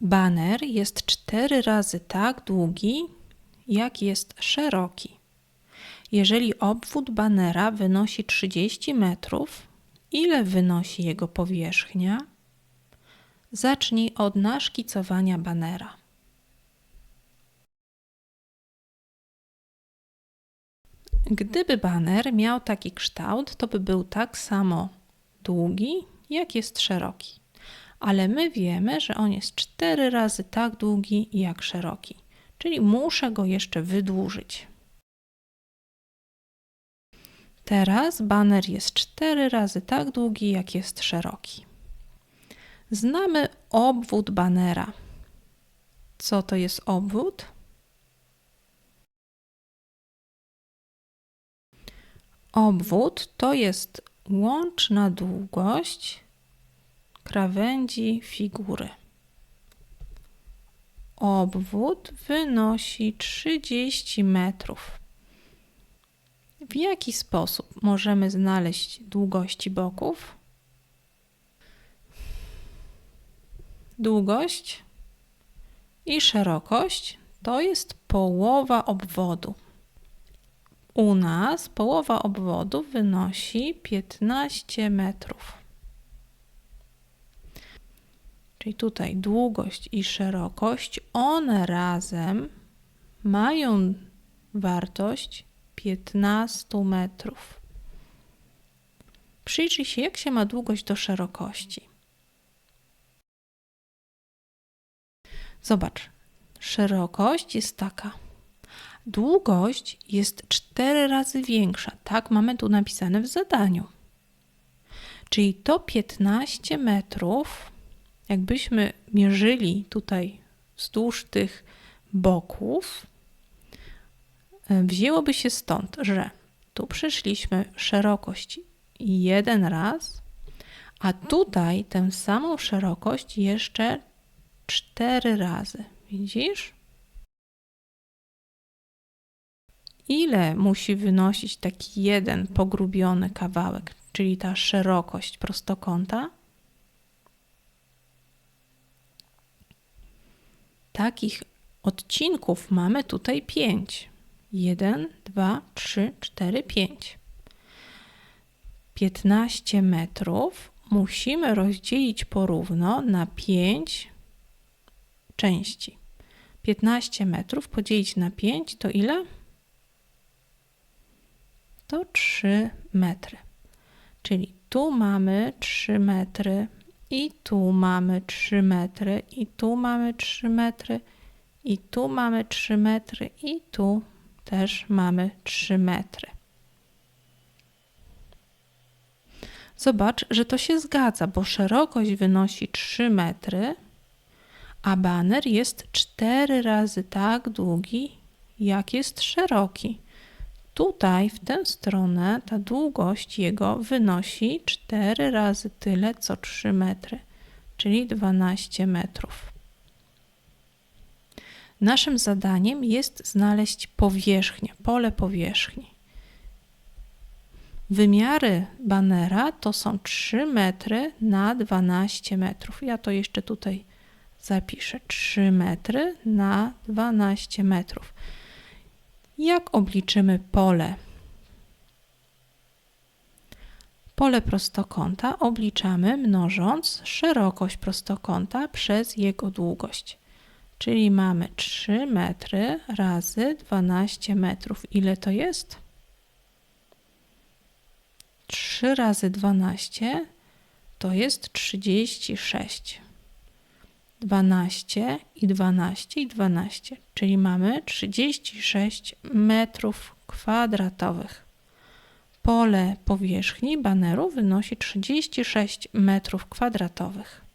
Baner jest cztery razy tak długi, jak jest szeroki. Jeżeli obwód banera wynosi 30 metrów, ile wynosi jego powierzchnia? Zacznij od naszkicowania banera. Gdyby baner miał taki kształt, to by był tak samo długi, jak jest szeroki. Ale my wiemy, że on jest cztery razy tak długi, jak szeroki. Czyli muszę go jeszcze wydłużyć. Teraz baner jest cztery razy tak długi, jak jest szeroki. Znamy obwód banera. Co to jest obwód? Obwód to jest łączna długość krawędzi figury. Obwód wynosi 30 metrów. W jaki sposób możemy znaleźć długości boków? Długość i szerokość to jest połowa obwodu. U nas połowa obwodu wynosi 15 metrów. Czyli tutaj długość i szerokość, one razem mają wartość 15 metrów. Przyjrzyj się, jak się ma długość do szerokości. Zobacz, szerokość jest taka. Długość jest 4 razy większa. Tak mamy tu napisane w zadaniu. Czyli to 15 metrów, jakbyśmy mierzyli tutaj wzdłuż tych boków, e, wzięłoby się stąd, że tu przyszliśmy szerokość jeden raz, a tutaj tę samą szerokość jeszcze cztery razy. Widzisz? Ile musi wynosić taki jeden pogrubiony kawałek, czyli ta szerokość prostokąta? Takich odcinków mamy tutaj pięć. Jeden, dwa, trzy, cztery, pięć. 15 metrów musimy rozdzielić porówno na 5 części. 15 metrów podzielić na 5 to ile? To 3 metry. Czyli tu mamy 3 metry i tu mamy 3 metry i tu mamy 3 metry i tu mamy 3 metry i tu też mamy 3 metry. Zobacz, że to się zgadza, bo szerokość wynosi 3 metry, a baner jest 4 razy tak długi, jak jest szeroki. Tutaj, w tę stronę, ta długość jego wynosi 4 razy tyle, co 3 metry, czyli 12 metrów. Naszym zadaniem jest znaleźć powierzchnię, pole powierzchni. Wymiary banera to są 3 metry na 12 metrów. Ja to jeszcze tutaj zapiszę. 3 metry na 12 metrów. Jak obliczymy pole? Pole prostokąta obliczamy mnożąc szerokość prostokąta przez jego długość. Czyli mamy 3 metry razy 12 metrów. Ile to jest? 3 razy 12 to jest 36. 12 i 12 i 12, czyli mamy 36 metrów kwadratowych. Pole powierzchni baneru wynosi 36 metrów kwadratowych.